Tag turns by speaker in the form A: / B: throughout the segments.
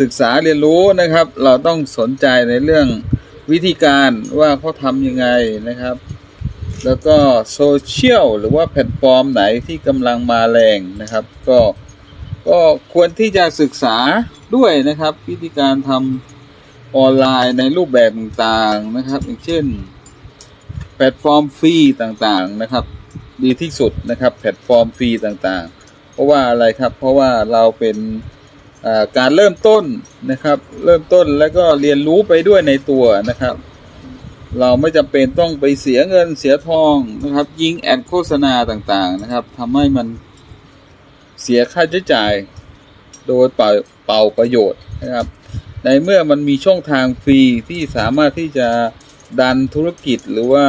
A: ศึกษาเรียนรู้นะครับ เราต้องสนใจในเรื่องวิธีการว่าเขาทำยังไงนะครับ แล้วก็โซเชียลหรือว่าแพลตฟอร์มไหนที่กำลังมาแรงนะครับ ก็ก็ควรที่จะศึกษาด้วยนะครับ วิธีการทำออนไลน์ในรูปแบบต่างๆนะครับ อย่างเช่น แพลตฟอร์มฟรีต่างๆนะครับ ดีที่สุดนะครับ แพลตฟอร์มฟรีต่างๆ เพราะว่าอะไรครับ เพราะว่าเราเป็น การเริ่มต้นนะครับ เริ่มต้นแล้วก็เรียนรู้ไปด้วยในตัวนะครับ เราไม่จำเป็นต้องไปเสียเงินเสียทองนะครับ ยิงแอดโฆษณาต่างๆนะครับทำให้มันเสียค่าใช้จ่าย โดยเป่าเป่าประโยชน์นะครับ ในเมื่อมันมีช่องทางฟรีที่สามารถที่จะดันธุรกิจหรือว่า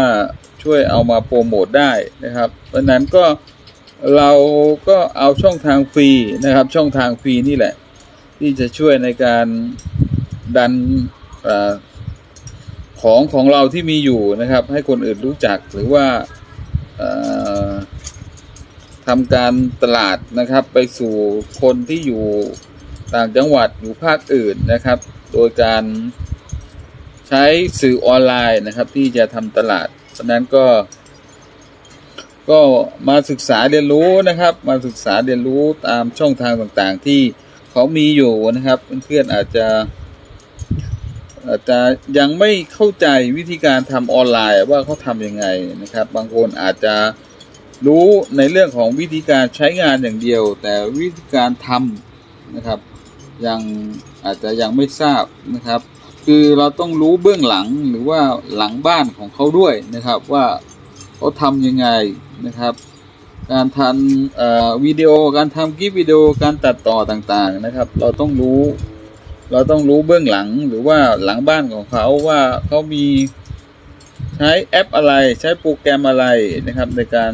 A: ช่วยเอามาโปรโมทได้นะครับ เพราะนั้นก็เราก็เอาช่องทางฟรีนะครับ ช่องทางฟรีนี่แหละ ที่จะช่วยในการดันอของของเราที่มีอยู่นะครับ ให้คนอื่นรู้จักหรือว่าทำการตลาดนะครับ ไปสู่คนที่อยู่ต่างจังหวัดอยู่ภาคอื่นนะครับ โดยการใช้สื่อออนไลน์นะครับ ที่จะทำตลาดฉะนั้นก็ก็มาศึกษาเรียนรู้นะครับ มาศึกษาเรียนรู้ตามช่องทางต่างๆที่ เขามีอยู่นะครับเพื่อนๆอาจจะ อาจจะยังไม่เข้าใจวิธีการทำออนไลน์ว่าเขาทำยังไงนะครับ บางคนอาจจะรู้ในเรื่องของวิธีการใช้งานอย่างเดียว แต่วิธีการทำนะครับ ยังอาจจะยังไม่ทราบนะครับ คือเราต้องรู้เบื้องหลังหรือว่าหลังบ้านของเขาด้วยนะครับ ว่าเขาทำยังไงนะครับ การทำวิดีโอการทำคลิปวิดีโอการตัดต่อต่างๆนะครับ เราต้องรู้ เราต้องรู้เบื้องหลังหรือว่าหลังบ้านของเขาว่าเขามีใช้แอปอะไรใช้โปรแกรมอะไรนะครับ ในการ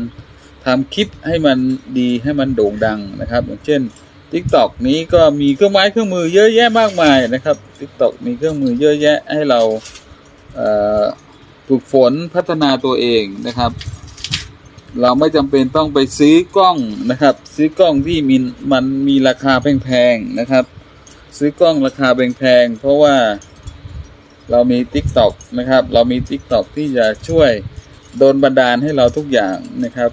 A: ทำคลิปให้มันดีให้มันโด่งดังนะครับ อย่างเช่น TikTok นี้ก็มีเครื่องไม้เครื่องมือเยอะแยะมากมายนะครับ TikTok มีเครื่องมือเยอะแยะให้เราฝึกฝนพัฒนาตัวเองนะครับ เราไม่จำเป็นต้องไปซื้อกล้องนะครับ ซื้อกล้องที่มีมันมีราคาแพงๆนะครับ ซื้อกล้องราคาแพงๆเพราะว่าเรามี TikTok นะครับ เรามี TikTok ที่จะช่วยโดนบันดาลให้เราทุกอย่างนะครับ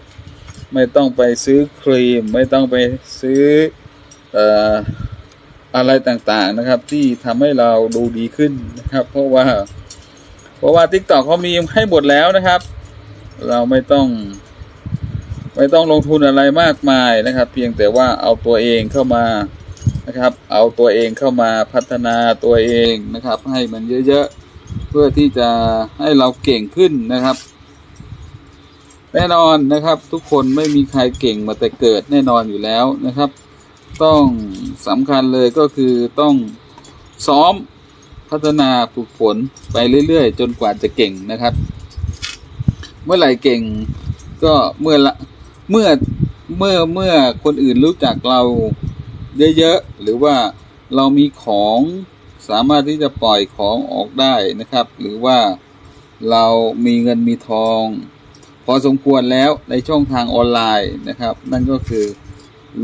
A: ไม่ต้องไปซื้อครีม ไม่ต้องไปซื้อเอ่ออะไรต่างๆนะครับ ที่ทำให้เราดูดีขึ้นนะครับ เพราะว่า เพราะว่า TikTok เขามีให้หมดแล้วนะครับ เราไม่ต้อง ไม่ต้องลงทุนอะไรมากมายนะครับ เพียงแต่ว่าเอาตัวเองเข้ามานะครับ เอาตัวเองเข้ามาพัฒนาตัวเองนะครับ ให้มันเยอะๆ เพื่อที่จะให้เราเก่งขึ้นนะครับ แน่นอนนะครับ ทุกคนไม่มีใครเก่งมาแต่เกิดแน่นอนอยู่แล้วนะครับ ต้องสำคัญเลยก็คือต้องซ้อมพัฒนาฝึกฝนไปเรื่อยๆ จนกว่าจะเก่งนะครับ เมื่อไหร่เก่งก็เมื่อละ เมื่อเมื่อเมื่อคนอื่นรู้จักเราเยอะๆหรือว่าเรามีของสามารถที่จะปล่อยของออกได้นะครับ หรือว่าเรามีเงินมีทอง พอสมควรแล้วในช่องทางออนไลน์นะครับ นั่นก็คือ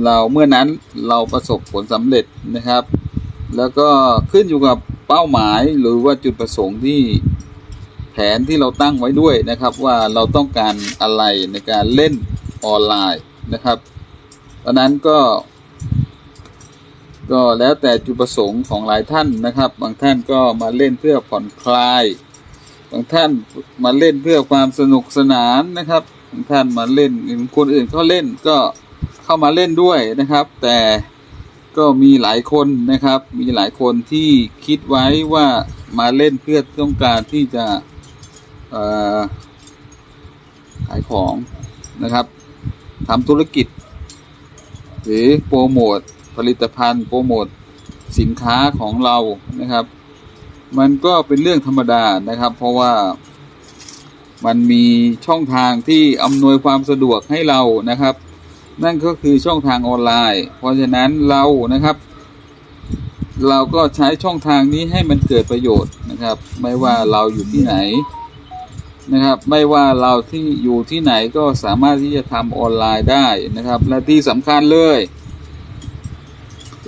A: เราเมื่อนั้นเราประสบผลสำเร็จนะครับ แล้วก็ขึ้นอยู่กับเป้าหมายหรือว่าจุดประสงค์ที่แผนที่เราตั้งไว้ด้วยนะครับ ว่าเราต้องการอะไรในการเล่น ออนไลน์นะครับเพราะนั้นก็ ก็แล้วแต่จุดประสงค์ของหลายท่านนะครับ บางท่านก็มาเล่นเพื่อผ่อนคลาย บางท่านมาเล่นเพื่อความสนุกสนานนะครับบางท่านมาเล่นคนอื่นเขาเล่นก็เข้ามาเล่นด้วยนะครับ แต่ก็มีหลายคนนะครับ มีหลายคนที่คิดไว้ว่ามาเล่นเพื่อต้องการที่จะขายของนะครับ ทำธุรกิจ หรือโปรโมทผลิตภัณฑ์โปรโมทสินค้าของเรานะครับ มันก็เป็นเรื่องธรรมดานะครับ เพราะว่ามันมีช่องทางที่อำนวยความสะดวกให้เรานะครับ นั่นก็คือช่องทางออนไลน์ เพราะฉะนั้นเรานะครับ เราก็ใช้ช่องทางนี้ให้มันเกิดประโยชน์นะครับ ไม่ว่าเราอยู่ที่ไหน นะครับ ไม่ว่าเราที่อยู่ที่ไหนก็สามารถที่จะทำออนไลน์ได้นะครับ และที่สำคัญเลย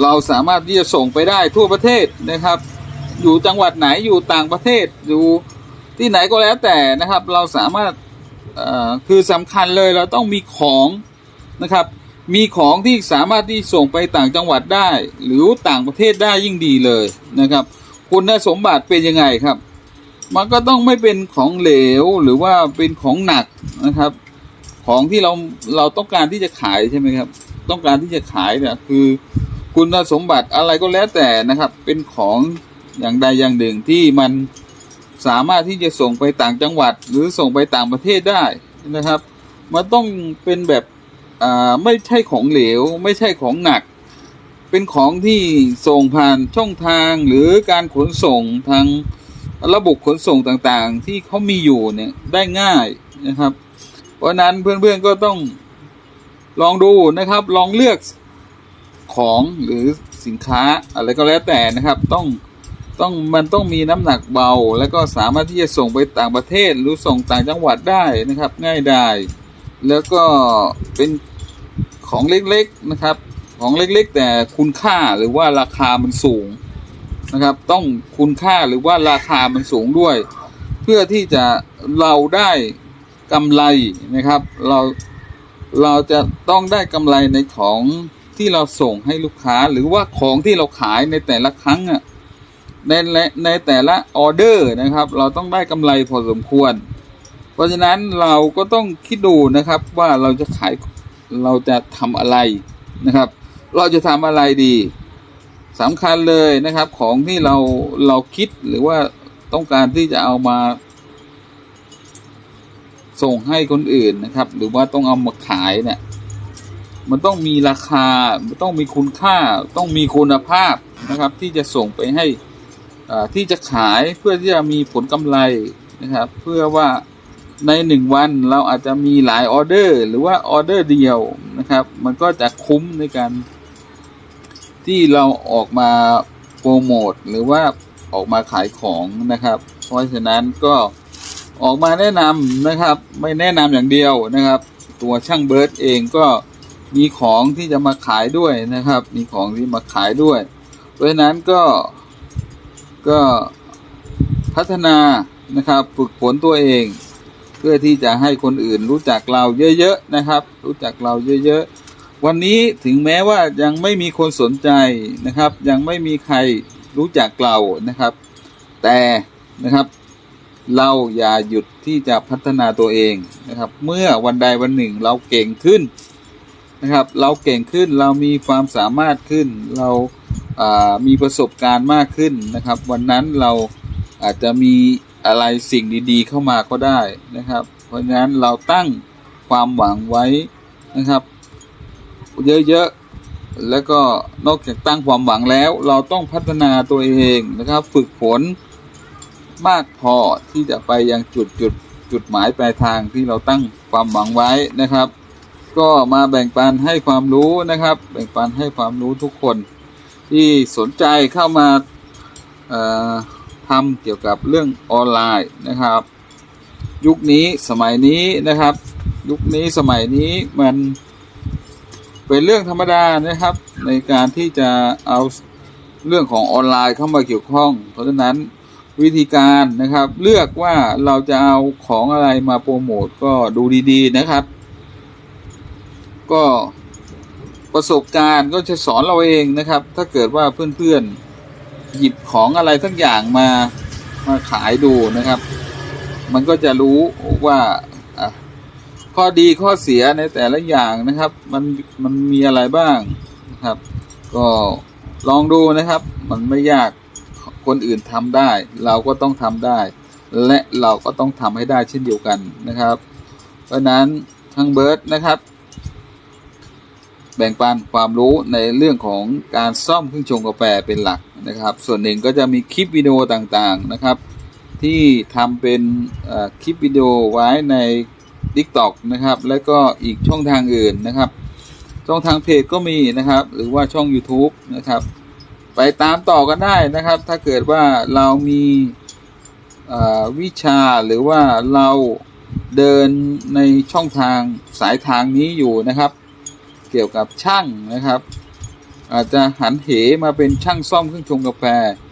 A: เราสามารถที่จะส่งไปได้ทั่วประเทศนะครับ อยู่จังหวัดไหนอยู่ต่างประเทศอยู่ที่ไหนก็แล้วแต่นะครับ เราสามารถอ่อคือสำคัญเลยเราต้องมีของนะครับ มีของที่สามารถที่ส่งไปต่างจังหวัดได้ หรือต่างประเทศได้ยิ่งดีเลยนะครับ คุณสมบัติเป็นยังไงครับ มันก็ต้องไม่เป็นของเหลวหรือว่าเป็นของหนักนะครับ ของที่เราเราต้องการที่จะขายใช่ไหมครับ ต้องการที่จะขายเนี่ยคือคุณสมบัติอะไรก็แล้วแต่นะครับ เป็นของอย่างใดอย่างหนึ่งที่มันสามารถที่จะส่งไปต่างจังหวัด หรือส่งไปต่างประเทศได้นะครับ มันต้องเป็นแบบอ่าไม่ใช่ของเหลว ไม่ใช่ของหนัก เป็นของที่ส่งผ่านช่องทางหรือการขนส่งทาง ระบบขนส่งต่างๆ ที่เขามีอยู่เนี่ยได้ง่ายนะครับ เพราะนั้นเพื่อนๆก็ต้องลองดูนะครับ ลองเลือกของหรือสินค้าอะไรก็แล้วแต่นะครับ ต้องต้องมันต้องมีน้ำหนักเบา แล้วก็สามารถที่จะส่งไปต่างประเทศหรือส่งต่างจังหวัดได้นะครับ ง่ายได้ แล้วก็เป็นของเล็กๆนะครับ ของเล็กๆ แต่คุณค่าหรือว่าราคามันสูง นะครับ ต้องคุณค่าหรือว่าราคามันสูงด้วย เพื่อที่จะเราได้กำไรนะครับ เราเราจะต้องได้กำไรในของที่เราส่งให้ลูกค้าหรือว่าของที่เราขายในแต่ละครั้งอะในในในแต่ละออเดอร์นะครับ เราต้องได้กำไรพอสมควร เพราะฉะนั้นเราก็ต้องคิดดูนะครับว่าเราจะขายเราจะทำอะไรนะครับ เราจะทำอะไรดี สำคัญเลยนะครับ ของที่เราเราคิดหรือว่าต้องการที่จะเอามา ส่งให้คนอื่นนะครับ หรือว่าต้องเอามาขายเนี่ย มันต้องมีราคาต้องมีคุณค่า ต้องมีคุณภาพนะครับ ที่จะส่งไปให้อ่าที่จะขายเพื่อที่จะมีผลกำไรนะครับ เพื่อว่าในหนึ่งวันเราอาจจะมีหลายออเดอร์ หรือว่าออเดอร์เดียวนะครับ มันก็จะคุ้มในการ ที่เราออกมาโปรโมทหรือว่าออกมาขายของนะครับ เพราะฉะนั้นก็ออกมาแนะนำนะครับ ไม่แนะนำอย่างเดียวนะครับ ตัวช่างเบิร์ดเองก็มีของที่จะมาขายด้วยนะครับ มีของที่มาขายด้วย เพราะฉะนั้นก็ก็พัฒนานะครับฝึกฝนตัวเอง เพื่อที่จะให้คนอื่นรู้จักเราเยอะ ๆ นะครับ รู้จักเราเยอะๆ วันนี้ถึงแม้ว่ายังไม่มีคนสนใจนะครับ ยังไม่มีใครรู้จักเรานะครับ แต่นะครับ เราอย่าหยุดที่จะพัฒนาตัวเองนะครับ เมื่อวันใดวันหนึ่งเราเก่งขึ้นนะครับ เราเก่งขึ้นเรามีความสามารถขึ้น เราอ่ามีประสบการณ์มากขึ้นนะครับ วันนั้นเราอาจจะมีอะไรสิ่งดี ๆ เข้ามาก็ได้นะครับ เพราะฉะนั้นเราตั้งความหวังไว้นะครับ เยอะๆ แล้วก็นอกจากตั้งความหวังแล้ว เราต้องพัฒนาตัวเองนะครับ ฝึกฝนมากพอที่จะไปยังจุดจุดจุดหมายปลายทางที่เราตั้งความหวังไว้นะครับ ก็มาแบ่งปันให้ความรู้นะครับ แบ่งปันให้ความรู้ทุกคนที่สนใจเข้ามาทำเกี่ยวกับเรื่องออนไลน์นะครับ ยุคนี้สมัยนี้นะครับ ยุคนี้สมัยนี้มัน เป็นเรื่องธรรมดานะครับ ในการที่จะเอาเรื่องของออนไลน์เข้ามาเกี่ยวข้อง เพราะฉะนั้นวิธีการนะครับ เลือกว่าเราจะเอาของอะไรมาโปรโมทก็ดูดีๆนะครับ ก็ประสบการณ์ก็จะสอนเราเองนะครับ ถ้าเกิดว่าเพื่อนๆหยิบของอะไรทั้งอย่างมามาขายดูนะครับ มันก็จะรู้ว่า ข้อดีข้อเสียในแต่ละอย่างนะครับ มันมันมีอะไรบ้างนะครับ ก็ลองดูนะครับ มันไม่ยากคนอื่นทำได้ เราก็ต้องทำได้ และเราก็ต้องทำให้ได้เช่นเดียวกันนะครับ เพราะนั้นทางเบิร์ดนะครับ แบ่งปันความรู้ในเรื่องของการซ่อมเครื่องชงกาแฟเป็นหลักนะครับ ส่วนหนึ่งก็จะมีคลิปวิดีโอต่างๆนะครับ ที่ทำเป็นคลิปวิดีโอไว้ใน TikTok นะครับ แล้วก็อีกช่องทางอื่นนะครับ ช่องทางเพจก็มีนะครับ หรือว่าช่อง YouTube นะครับ ไปตามต่อกันได้นะครับ ถ้าเกิดว่าเรามีวิชาหรือว่าเราเดินในช่องทางสายทางนี้อยู่นะครับ เกี่ยวกับช่างนะครับ อาจจะหันเหมาเป็นช่างซ่อมเครื่องชงกาแฟ